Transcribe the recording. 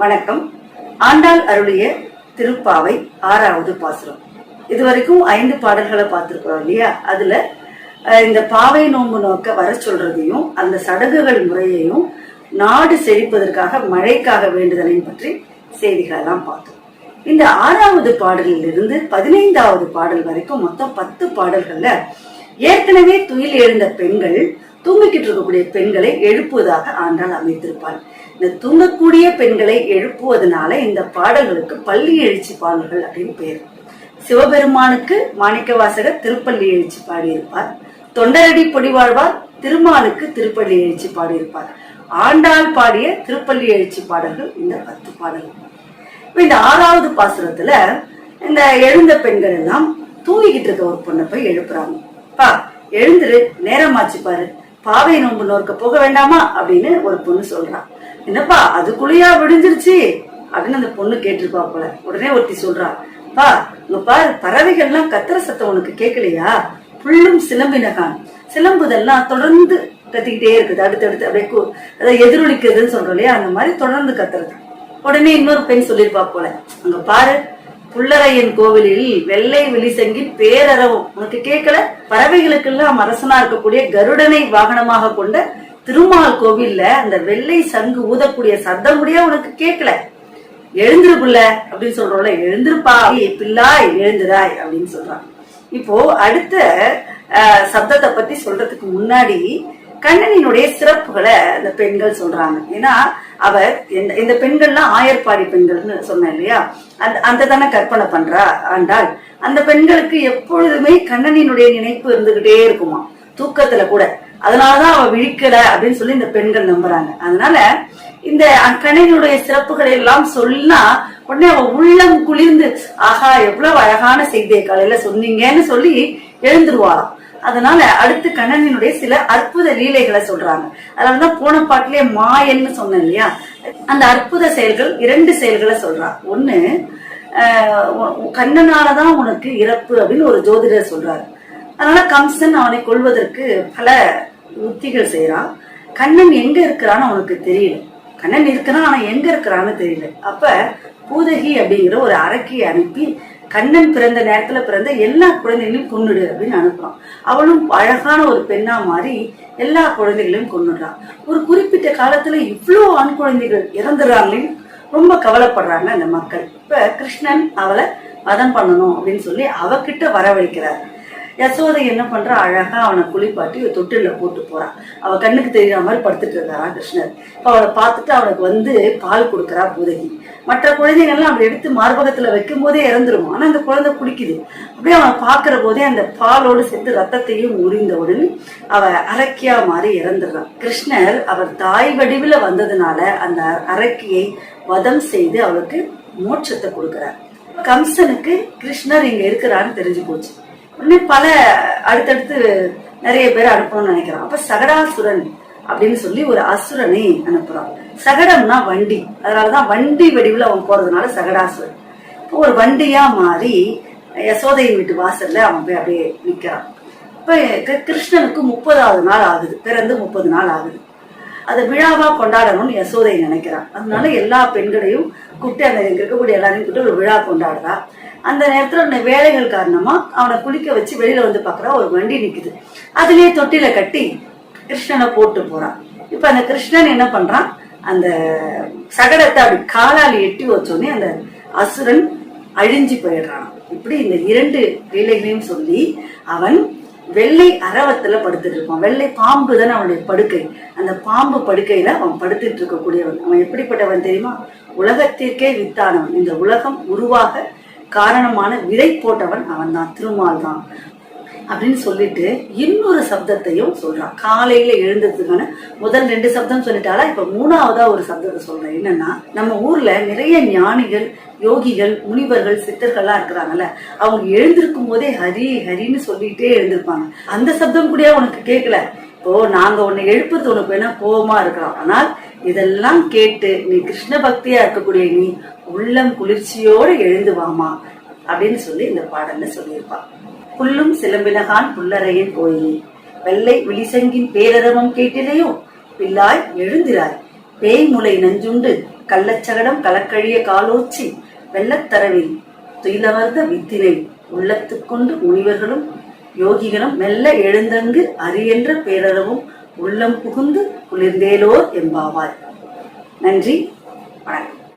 வணக்கம். ஆண்டாள் அருளிய திருப்பாவை ஆறாவது பாசுரம். இதுவரைக்கும் ஐந்து பாடல்களை பார்த்துருக்குறோம் இல்லையா? அதுல இந்த பாவை நோன்பு நோக்க வர சொல்றதையும் அந்த சடங்குகள் முறையையும் நாடு செழிப்பதற்காக மழைக்காக வேண்டுதலையும் பற்றி செய்திகளெல்லாம் பார்த்தோம். இந்த ஆறாவது பாடலில் இருந்து பதினைந்தாவது பாடல் வரைக்கும் மொத்தம் பத்து பாடல்கள்ல ஏற்கனவே துயில் எழுந்த பெண்கள் தூங்கிக்கிட்டு இருக்கக்கூடிய பெண்களை எழுப்புவதாக ஆண்டாள் அமைத்திருப்பாள். இந்த தூங்கக்கூடிய பெண்களை எழுப்புவதனால இந்த பாடல்களுக்கு பள்ளி எழுச்சி பாடல்கள் அப்படின்னு பேர். சிவபெருமானுக்கு மாணிக்கவாசகர் திருப்பள்ளி எழுச்சி பாடியிருப்பார். தொண்டரடி பொடிவாழ்வார் திருமாலுக்கு திருப்பள்ளி எழுச்சி பாடியிருப்பார். ஆண்டாள் பாடிய திருப்பள்ளி எழுச்சி பாடல்கள் இந்த பத்து பாடல்கள். இப்ப இந்த ஆறாவது பாசுரத்துல இந்த எழுந்த பெண்கள் எல்லாம் தூங்கிக்கிட்டு இருக்க ஒரு பொண்ணை போய் எழுப்புறாங்க. பா எழுந்துரு நேரமாச்சு பாரு. பாவை நோன்பு நோர்க்க போக வேண்டாமா அப்படின்னு ஒரு பொண்ணு சொல்றான் என்னப்பா அதுக்குள்ளயா விடிஞ்சிருச்சு அப்படின்னு அந்த பொண்ணு கேட்டிருப்பா போல. உடனே ஒருத்தி சொல்றா பா இங்க பாரு பறவைகள்லாம் கத்திர சத்தம் உனக்கு கேட்கலையா? புல்லும் சிலம்பினகான். சிலம்புதெல்லாம் தொடர்ந்து கத்திக்கிட்டே இருக்குது அடுத்தடுத்து அப்படியே அதாவது எதிரொலிக்குதுன்னு சொல்றோம் இல்லையா? அந்த மாதிரி தொடர்ந்து கத்துறது. உடனே இன்னொரு பெண் சொல்லியிருப்பா போல அங்க பாரு புள்ளரையன் கோவிலில் வெள்ளை விழிசங்கின் பேரறவும் உனக்கு கேட்கல? பறவைகளுக்கெல்லாம் அரசனா இருக்கக்கூடிய கருடனை வாகனமாக கொண்ட திருமால் கோவில்ல அந்த வெள்ளை சங்கு ஊதக்கூடிய சத்தம் கூட உனக்கு கேட்கல எழுந்திரு புள்ள அப்படின்னு சொல்றோம்ல எழுந்திருப்பா. ஏய் பிள்ளாய் எழுந்துராய் அப்படின்னு சொல்றான். இப்போ அடுத்த சப்தத்தை பத்தி சொல்றதுக்கு முன்னாடி கண்ணனினுடைய சிறப்புகளை அந்த பெண்கள் சொல்றாங்க. ஏன்னா அவர் இந்த இந்த பெண்கள்லாம் ஆயர்பாடி பெண்கள்னு சொன்னேன் இல்லையா? அந்த அந்த தானே கற்பனை பண்றா ஆண்டாள். அந்த பெண்களுக்கு எப்பொழுதுமே கண்ணனினுடைய நினைப்பு இருந்துகிட்டே இருக்குமா தூக்கத்துல கூட. அதனாலதான் அவ விழிக்கல அப்படின்னு சொல்லி இந்த பெண்கள் நம்புறாங்க. அதனால இந்த கண்ணனுடைய சிறப்புகளை எல்லாம் சொன்னா உடனே அவ உள்ளம் குளிர்ந்து ஆஹா எவ்வளவு அழகான செய்தியை காலையில சொன்னீங்கன்னு சொல்லி எழுந்துருவாளாம். அதனால அடுத்து கண்ணனினுடைய சில அற்புத லீலைகளை சொல்றாங்க. அதனாலதான் போன பாட்டிலே மாயன்னு சொன்னேன் இல்லையா? அந்த அற்புத செயல்கள் இரண்டு செயல்களை சொல்றான் ஒண்ணு கண்ணனாலதான் உனக்கு இறப்பு அப்படின்னு ஒரு ஜோதிடர் சொல்றாரு. அதனால கம்சன் அவனை கொல்வதற்கு பல உத்திகள் செய்யறான் கண்ணன் எங்க இருக்கிறான்னு அவனுக்கு தெரியல. கண்ணன் இருக்கிறான் ஆனா எங்க இருக்கிறான்னு தெரியல. அப்ப பூதகி அப்படிங்கிற ஒரு அரக்கியை அனுப்பி கண்ணன் பிறந்த நேரத்துல பிறந்த எல்லா குழந்தைகளையும் கொண்டுடு அப்படின்னு அனுப்புறான். அவளும் அழகான ஒரு பெண்ணா மாறி எல்லா குழந்தைகளையும் கொண்டுடுறான் ஒரு குறிப்பிட்ட காலத்துல இவ்வளோ ஆண் குழந்தைகள் இறந்துடுறாங்களேன்னு ரொம்ப கவலைப்படுறாங்க அந்த மக்கள். இப்ப கிருஷ்ணன் அவளை மதம் பண்ணணும் அப்படின்னு சொல்லி அவகிட்ட வரவழைக்கிறார். யசோதை என்ன பண்றா? அழகா அவனை குளிப்பாட்டி தொட்டில போட்டு போறான் அவ கண்ணுக்கு தெரியாத மாதிரி படுத்துட்டு இருக்காரா கிருஷ்ணர் இப்ப அவளை பார்த்துட்டு அவனுக்கு வந்து பால் கொடுக்குறா பூதகி மற்ற குழந்தைங்கள்லாம் அப்படி எடுத்து மார்பகத்துல வைக்கும் போதே இறந்துரும்? ஆனா அந்த குழந்தை குடிக்குது. அப்படியே அவனை பாக்குற போதே அந்த பாலோடு சேர்த்து ரத்தத்தையும் உரிந்த உடனே அவ அரக்கியா மாறி இறந்துடுறான் கிருஷ்ணர் அவர் தாய் வடிவில் வந்ததுனால அந்த அரக்கியை வதம் செய்து அவளுக்கு மோட்சத்தை கொடுக்குறார். கம்சனுக்கு கிருஷ்ணர் இங்க இருக்கிறான்னு தெரிஞ்சு போச்சு. உடனே பல அடுத்தடுத்து நிறைய பேர் அனுப்பணும்னு நினைக்கிறான் அப்ப சகடாசுரன் அப்படின்னு சொல்லி ஒரு அசுரனை அனுப்புறான். சகடம்னா வண்டி. அதனாலதான் வண்டி வடிவில் அவன் போறதுனால சகடாசுரன். இப்போ ஒரு வண்டியா மாறி யசோதையின் வீட்டு வாசல்ல அவன் போய் அப்படியே நிற்கிறான் இப்ப கிருஷ்ணனுக்கு முப்பதாவது நாள் ஆகுது. பிறந்து முப்பது நாள் ஆகுது. அதை விழாவா கொண்டாடணும்னு யசோதை நினைக்கிறான். அதனால எல்லா பெண்களையும் கூப்பிட்டு அந்த இருக்கக்கூடிய எல்லாரையும் கூப்பிட்டு ஒரு விழா கொண்டாடுறா. அந்த நேரத்துல அந்த வேலைகள் காரணமா அவனை குளிக்க வச்சு வெளியில வந்து பாக்குறா ஒரு வண்டி நிக்குது. அதுலயே தொட்டில கட்டி கிருஷ்ணனை போட்டு போறான். இப்ப அந்த கிருஷ்ணன் என்ன பண்றான்? அந்த சகடத்தை அப்படி காலால் எட்டி வச்சோடனே அந்த அசுரன் அழிஞ்சு போயிடுறான். இப்படி இந்த இரண்டு லீலைகளையும் சொல்லி அவன் வெள்ளை அரவத்துல படுத்துட்டு இருப்பான். வெள்ளை பாம்பு தானே அவனுடைய படுக்கை. அந்த பாம்பு படுக்கையில அவன் படுத்துட்டு இருக்கக்கூடியவன். அவன் எப்படிப்பட்டவன் தெரியுமா? உலகத்திற்கே வித்தானவன். இந்த உலகம் உருவாக காரணமான விதை போட்டவன் அவன் தான் திருமால் தான் அப்படின்னு சொல்லிட்டு இன்னொரு சப்தத்தையும் சொல்றான். காலையில எழுந்ததுக்கான முதல் ரெண்டு சப்தம் சொல்லிட்டாலா இப்ப மூணாவதா ஒரு சப்தத்தை சொல்றேன். என்னன்னா நம்ம ஊர்ல நிறைய ஞானிகள் யோகிகள் முனிவர்கள் சித்தர்கள்லாம் இருக்கிறாங்கல்ல அவங்க எழுந்திருக்கும் போதே ஹரி ஹரின்னு சொல்லிட்டே எழுந்திருப்பாங்க. அந்த சப்தம் கூட உனக்கு கேட்கல? இப்போ நாங்க உன்னை எழுப்புறது உனக்கு வேணா கோபமா இருக்கலாம். ஆனால் இதெல்லாம் கேட்டு நீ கிருஷ்ண பக்தியா இருக்கக்கூடிய நீ உள்ளம் குளிர்ச்சியோட எழுந்து வாமா அப்படின்னு சொல்லி இந்த பாடல்ல சொல்லியிருப்பா. புல்லும் சிலம்பினகான் புல்லறையின் கோயிலே வெள்ளை விழிசங்கின் பேரரவம் கேட்டிலையோ பிள்ளாய் எழுந்திராய். பேய்முலை நஞ்சுண்டு கள்ளச்சகடம் கலக்கழிய காலோச்சி வெள்ளத்தரவில் துயிலமர்ந்த வித்தினை உள்ளத்துக்கொண்டு முனிவர்களும் யோகிகளும் மெல்ல எழுந்தங்கு அரியன்ற பேரரவும் உள்ளம் புகுந்து குளிர்ந்தேலோர் எம்பாவாய் நன்றி வணக்கம்.